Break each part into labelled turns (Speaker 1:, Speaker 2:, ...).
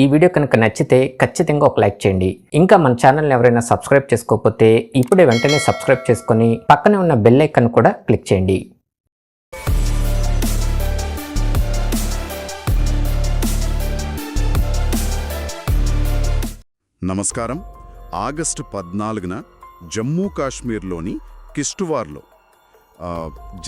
Speaker 1: ఈ వీడియో కనుక నచ్చితే ఖచ్చితంగా ఒక లైక్ చేయండి. ఇంకా మన ఛానల్ని ఎవరైనా సబ్స్క్రైబ్ చేసుకోకపోతే ఇప్పుడే వెంటనే సబ్స్క్రైబ్ చేసుకొని పక్కనే ఉన్న బెల్ ఐకాన్ కూడా క్లిక్ చేయండి.
Speaker 2: నమస్కారం. ఆగస్టు పద్నాలుగున జమ్మూ కాశ్మీర్లోని కిష్టువార్లో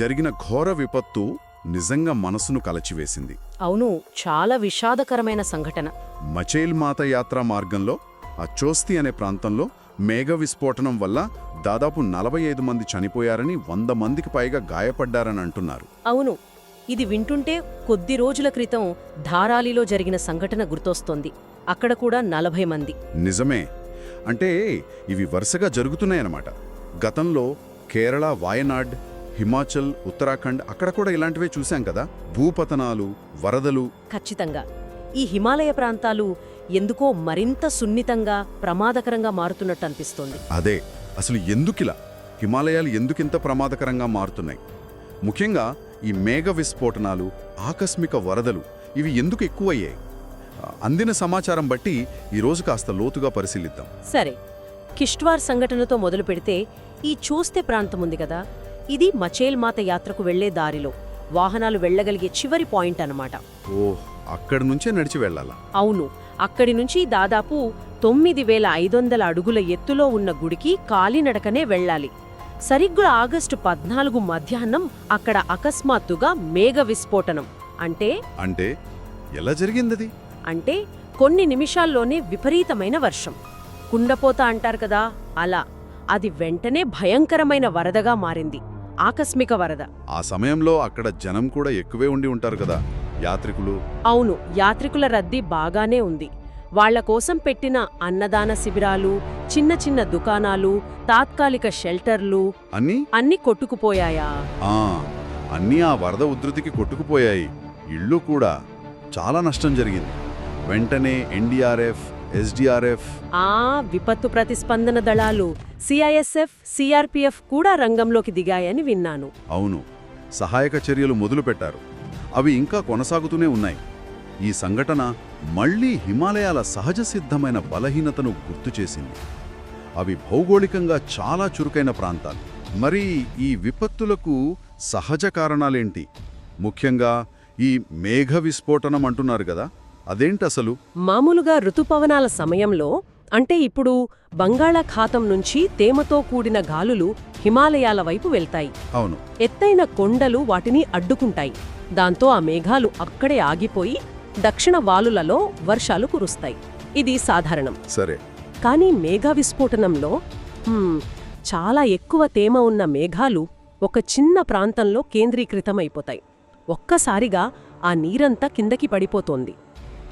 Speaker 2: జరిగిన ఘోర విపత్తు నిజంగా మనసును కలచివేసింది.
Speaker 3: అవును చాలా విషాదకరమైన సంఘటన.
Speaker 2: మచేల్ మాత యాత్రా మార్గంలో ఆ చోస్తి అనే ప్రాంతంలో మేఘ విస్ఫోటనం వల్ల దాదాపు నలభై ఐదు మంది చనిపోయారని వంద మందికి పైగా గాయపడ్డారని అంటున్నారు.
Speaker 3: అవును ఇది వింటుంటే కొద్ది రోజుల క్రితం ధారాలిలో జరిగిన సంఘటన గుర్తొస్తోంది. అక్కడ కూడా నలభై మంది.
Speaker 2: నిజమే. అంటే ఇవి వరుసగా జరుగుతున్నాయన్నమాట. గతంలో కేరళ వాయనాడ్ హిమాచల్ ఉత్తరాఖండ్ అక్కడ కూడా ఇలాంటివే చూశాం కదా? భూపతనాలు వరదలు.
Speaker 3: ఖచ్చితంగా. ఈ హిమాలయ ప్రాంతాలు ఎందుకో మరింత సున్నితంగా ప్రమాదకరంగా మారుతున్నట్టు అనిపిస్తోంది.
Speaker 2: అదే అసలు ఎందుకిలా? హిమాలయాలు ఎందుకింత ప్రమాదకరంగా మారుతున్నాయి? ముఖ్యంగా ఈ మేఘ విస్ఫోటనాలు ఆకస్మిక వరదలు ఇవి ఎందుకు ఎక్కువయ్యాయి? అందిన సమాచారం బట్టి ఈరోజు కాస్త లోతుగా పరిశీలిద్దాం.
Speaker 3: సరే కిష్ట్వార్ సంఘటనతో మొదలు పెడితే ఈ చూస్తే ప్రాంతం ఉంది కదా? ఇది మచేల్ మాత యాత్రకు వెళ్ళే దారిలో. వాహనాలు వెళ్ళగలిగే చివరి పాయింట్ అన్నమాట.
Speaker 2: ఓహ్ అక్కడి నుంచే నడిచి వెళ్ళాలా.
Speaker 3: అవును అక్కడి నుంచి దాదాపు తొమ్మిది వేల ఐదొందల అడుగుల ఎత్తులో ఉన్న గుడికి కాలినడకనే వెళ్ళాలి. సరిగ్గా ఆగస్టు పద్నాలుగు మధ్యాహ్నం అక్కడ అకస్మాత్తుగా మేఘ విస్ఫోటనం. అంటే?
Speaker 2: అంటే ఎలా జరిగిందది?
Speaker 3: అంటే కొన్ని నిమిషాల్లోనే విపరీతమైన వర్షం. కుండపోత అంటారు కదా అలా. అది వెంటనే భయంకరమైన వరదగా మారింది. ఆకస్మిక వరద.
Speaker 2: ఆ సమయంలో అక్కడ జనం కూడా ఎక్కువే ఉండి ఉంటారు కదా యాత్రికులు.
Speaker 3: అవును యాత్రికుల రద్దీ బాగానే ఉంది. వాళ్ళ కోసం పెట్టిన అన్నదాన శిబిరాలు చిన్న చిన్న దుకాణాలు తాత్కాలిక షెల్టర్లు
Speaker 2: అన్నీ?
Speaker 3: అన్నీ కొట్టుకుపోయాయా?
Speaker 2: అన్నీ ఆ వరద ఉధృతికి కొట్టుకుపోయాయి. ఇళ్ళు కూడా చాలా నష్టం జరిగింది. వెంటనే ఎన్డీఆర్ఎఫ్ ఎస్డీఆర్ఎఫ్.
Speaker 3: ఆ విపత్తు ప్రతిస్పందన దళాలు సిఐఎస్ఎఫ్ సిఆర్పిఎఫ్ కూడా రంగంలోకి దిగాయని విన్నాను.
Speaker 2: అవును సహాయక చర్యలు మొదలుపెట్టారు. అవి ఇంకా కొనసాగుతూనే ఉన్నాయి. ఈ సంఘటన మళ్ళీ హిమాలయాల సహజ సిద్ధమైన బలహీనతను గుర్తు చేసింది. అవి భౌగోళికంగా చాలా చురుకైన ప్రాంతాలు. మరి ఈ విపత్తులకు సహజ కారణాలేంటి? ముఖ్యంగా ఈ మేఘ విస్ఫోటనం అంటున్నారు కదా. అదేంటసలు?
Speaker 3: మామూలుగా ఋతుపవనాల సమయంలో అంటే ఇప్పుడు బంగాళాఖాతం నుంచి తేమతో కూడిన గాలులు హిమాలయాల వైపు వెళ్తాయి.
Speaker 2: అవును.
Speaker 3: ఎత్తైన కొండలు వాటిని అడ్డుకుంటాయి. దాంతో ఆ మేఘాలు అక్కడే ఆగిపోయి దక్షిణ వాలులలో వర్షాలు కురుస్తాయి. ఇది సాధారణం.
Speaker 2: సరే.
Speaker 3: కానీ మేఘ విస్ఫోటనంలో చాలా ఎక్కువ తేమ ఉన్న మేఘాలు ఒక చిన్న ప్రాంతంలో కేంద్రీకృతమైపోతాయి. ఒక్కసారిగా ఆ నీరంతా కిందకి పడిపోతోంది.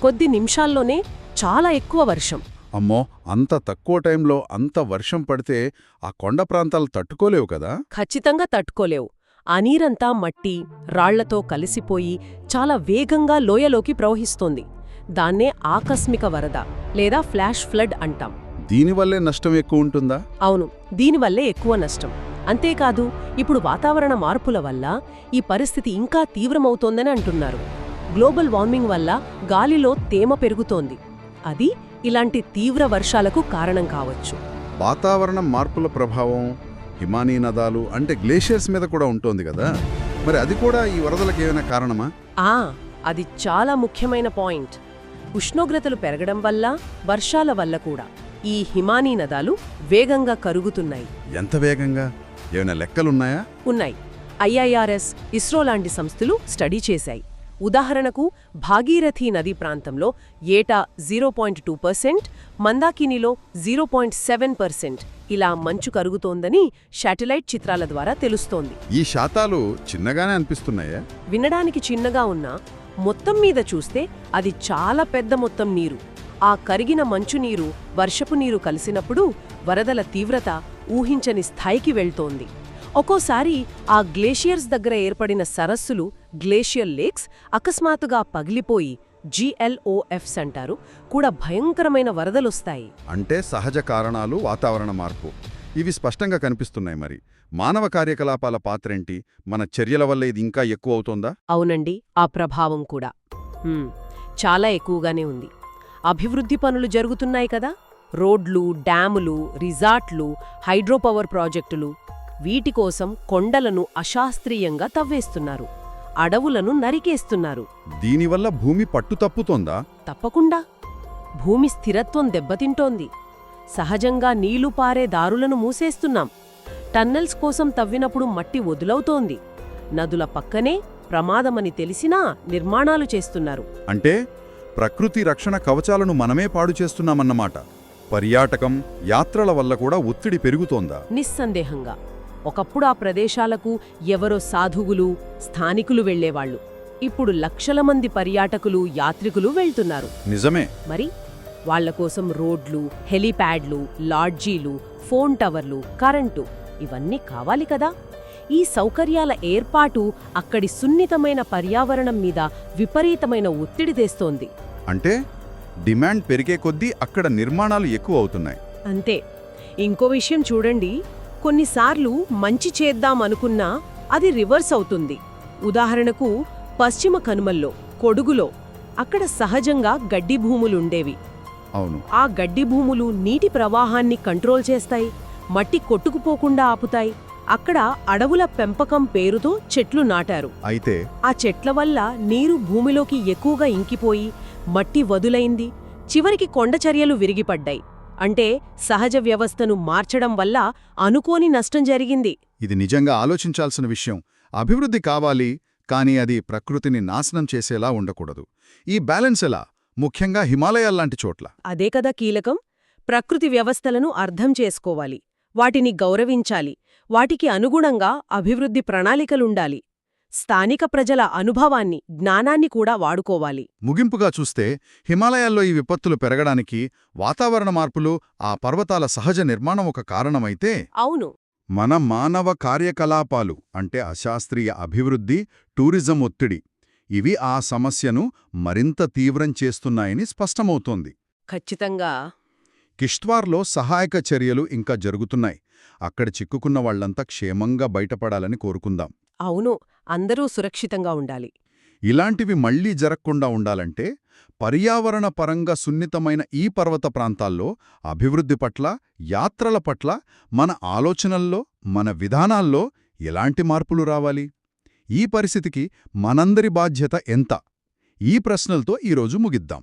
Speaker 3: కొద్ది నిమిషాల్లోనే చాలా ఎక్కువ వర్షం.
Speaker 2: అమ్మో అంత తక్కువ టైంలో అంత వర్షం పడితే ఆ కొండ ప్రాంతాలు తట్టుకోలేవు కదా?
Speaker 3: ఖచ్చితంగా తట్టుకోలేవు. ఆ నీరంతా మట్టి రాళ్ళతో కలిసిపోయి చాలా వేగంగా లోయలోకి ప్రవహిస్తోంది. దాన్నే ఆకస్మిక వరద లేదా ఫ్లాష్ ఫ్లడ్ అంటాం.
Speaker 2: దీనివల్లే నష్టం ఎక్కువ ఉంటుందా?
Speaker 3: అవును దీనివల్లే ఎక్కువ నష్టం. అంతేకాదు ఇప్పుడు వాతావరణ మార్పుల వల్ల ఈ పరిస్థితి ఇంకా తీవ్రమవుతోందని అంటున్నారు. గ్లోబల్ వార్మింగ్ వల్ల గాలిలో తేమ పెరుగుతోంది. అది ఇలాంటి తీవ్ర వర్షాలకు కారణం కావచ్చు.
Speaker 2: వాతావరణ మార్పుల ప్రభావం హిమానీ నదాలు అంటే గ్లేషియర్స్ మీద కూడా ఉంటుంది కదా. మరి అది కూడా ఈ వరదలకు ఏమైనా కారణమా?
Speaker 3: ఆ అది చాలా ముఖ్యమైన పాయింట్. ఉష్ణోగ్రతలు పెరగడం వల్ల వర్షాల వల్ల కూడా ఈ హిమానీ నదాలు వేగంగా కరుగుతున్నాయి.
Speaker 2: ఎంత వేగంగా? ఏమైనా లెక్కలున్నాయా?
Speaker 3: ఉన్నాయి. ఐఐఆర్ఎస్ ఇస్రో లాంటి సంస్థలు స్టడీ చేశాయి. ఉదాహరణకు భాగీరథీ నదీ ప్రాంతంలో ఏటా జీరో పాయింట్ టూ పర్సెంట్ మందాకినిలో జీరో పాయింట్ సెవెన్ పర్సెంట్ ఇలా మంచు కరుగుతోందని శాటిలైట్ చిత్రాల ద్వారా తెలుస్తోంది.
Speaker 2: ఈ శాతాలు చిన్నగానే అనిపిస్తున్నాయా?
Speaker 3: వినడానికి చిన్నగా ఉన్నా మొత్తం మీద చూస్తే అది చాలా పెద్ద మొత్తం నీరు. ఆ కరిగిన మంచునీరు వర్షపు నీరు కలిసినప్పుడు వరదల తీవ్రత ఊహించని స్థాయికి వెళ్తోంది. ఒక్కోసారి ఆ గ్లేషియర్స్ దగ్గర ఏర్పడిన సరస్సులు గ్లేషియర్ లేక్స్ అకస్మాత్తుగా పగిలిపోయి జిఎల్ఓఎఫ్స్ అంటారు కూడా భయంకరమైన వరదలొస్తాయి.
Speaker 2: అంటే సహజ కారణాలు వాతావరణ మార్పు. ఇవి స్పష్టంగా కనిపిస్తున్నాయి మరి. మానవ కార్యకలాపాల పాత్రేంటి? మన చర్యల వల్ల ఇది ఇంకా ఎక్కువ అవుతోందా?
Speaker 3: అవునండి ఆ ప్రభావం కూడా. చాలా ఎక్కువగానే ఉంది. అభివృద్ధి పనులు జరుగుతున్నాయి కదా? రోడ్లు డ్యాములు రిజార్ట్లు హైడ్రోపవర్ ప్రాజెక్టులు వీటి కోసం కొండలను అశాస్త్రీయంగా తవ్వేస్తున్నారు. అడవులను నరికేస్తున్నారు.
Speaker 2: దీనివల్ల భూమి పట్టు తప్పుతోందా?
Speaker 3: తప్పకుండా. భూమి స్థిరత్వం దెబ్బతింటోంది. సహజంగా నీళ్ళు పారే దారులను మూసేస్తున్నాం. టన్నెల్స్ కోసం తవ్వినప్పుడు మట్టి వదులవుతోంది. నదుల పక్కనే ప్రమాదమని తెలిసినా నిర్మాణాలు చేస్తున్నారు.
Speaker 2: అంటే ప్రకృతి రక్షణ కవచాలను మనమే పాడు చేస్తున్నామన్నమాట. పర్యాటకం యాత్రల వల్ల కూడా ఒత్తిడి పెరుగుతోందా?
Speaker 3: నిస్సందేహంగా. ఒకప్పుడు ఆ ప్రదేశాలకు ఎవరో సాధువులు స్థానికులు వెళ్ళేవాళ్ళు ఇప్పుడు లక్షల మంది పర్యాటకులు యాత్రికులు వెళ్తున్నారు.
Speaker 2: నిజమే.
Speaker 3: మరి? వాళ్ళ కోసం రోడ్లు హెలీప్యాడ్లు లాడ్జీలు ఫోన్ టవర్లు కరెంటు ఇవన్నీ కావాలి కదా? ఈ సౌకర్యాల ఏర్పాటు అక్కడి సున్నితమైన పర్యావరణం మీద విపరీతమైన ఒత్తిడి తెస్తోంది.
Speaker 2: అంటే డిమాండ్ పెరిగే కొద్దీ అక్కడ నిర్మాణాలు ఎక్కువ అవుతున్నాయి.
Speaker 3: అంతే. ఇంకో విషయం చూడండి. కొన్నిసార్లు మంచి చేద్దాం అనుకున్నా అది రివర్స్ అవుతుంది. ఉదాహరణకు పశ్చిమ కనుమల్లో కొడుగులో అక్కడ సహజంగా గడ్డి భూములుండేవి.
Speaker 2: అవును.
Speaker 3: ఆ గడ్డి భూములు నీటి ప్రవాహాన్ని కంట్రోల్ చేస్తాయి మట్టి కొట్టుకుపోకుండా ఆపుతాయి. అక్కడ అడవుల పెంపకం పేరుతో చెట్లు నాటారు.
Speaker 2: అయితే
Speaker 3: ఆ చెట్ల వల్ల నీరు భూమిలోకి ఎక్కువగా ఇంకిపోయి మట్టి వదులైంది. చివరికి కొండచర్యలు విరిగిపడ్డాయి. అంటే సహజ వ్యవస్థను మార్చడం వల్ల అనుకోని నష్టం జరిగింది.
Speaker 2: ఇది నిజంగా ఆలోచించాల్సిన విషయం. అభివృద్ధి కావాలి కానీ అది ప్రకృతిని నాశనం చేసేలా ఉండకూడదు. ఈ బ్యాలెన్స్ ఎలా? ముఖ్యంగా హిమాలయాల్లాంటి చోట్ల.
Speaker 3: అదే కదా కీలకం? ప్రకృతి వ్యవస్థలను అర్థం చేసుకోవాలి. వాటిని గౌరవించాలి. వాటికి అనుగుణంగా అభివృద్ధి ప్రణాళికలుండాలి. స్థానిక ప్రజల అనుభవాన్ని జ్ఞానాన్ని కూడా వాడుకోవాలి.
Speaker 2: ముగింపుగా చూస్తే హిమాలయాల్లో ఈ విపత్తులు పెరగడానికి వాతావరణ మార్పులు ఆ పర్వతాల సహజ నిర్మాణం ఒక కారణమైతే
Speaker 3: అవును.
Speaker 2: మన మానవ కార్యకలాపాలు అంటే అశాస్త్రీయ అభివృద్ధి టూరిజం ఒత్తిడి ఇవి ఆ సమస్యను మరింత తీవ్రం చేస్తున్నాయని స్పష్టమవుతోంది.
Speaker 3: ఖచ్చితంగా.
Speaker 2: కిష్త్వార్లో సహాయక చర్యలు ఇంకా జరుగుతున్నాయి. అక్కడ చిక్కుకున్న వాళ్ళంతా క్షేమంగా బయటపడాలని కోరుకుందాం.
Speaker 3: అవును. అందరూ సురక్షితంగా ఉండాలి.
Speaker 2: ఇలాంటివి మళ్ళీ జరగకుండా ఉండాలంటే పర్యావరణ పరంగా సున్నితమైన ఈ పర్వత ప్రాంతాల్లో అభివృద్ధి పట్ల యాత్రల పట్ల మన ఆలోచనల్లో మన విధానాల్లో ఎలాంటి మార్పులు రావాలి? ఈ పరిస్థితికి మనందరి బాధ్యత ఎంత? ఈ ప్రశ్నలతో ఈరోజు ముగిద్దాం.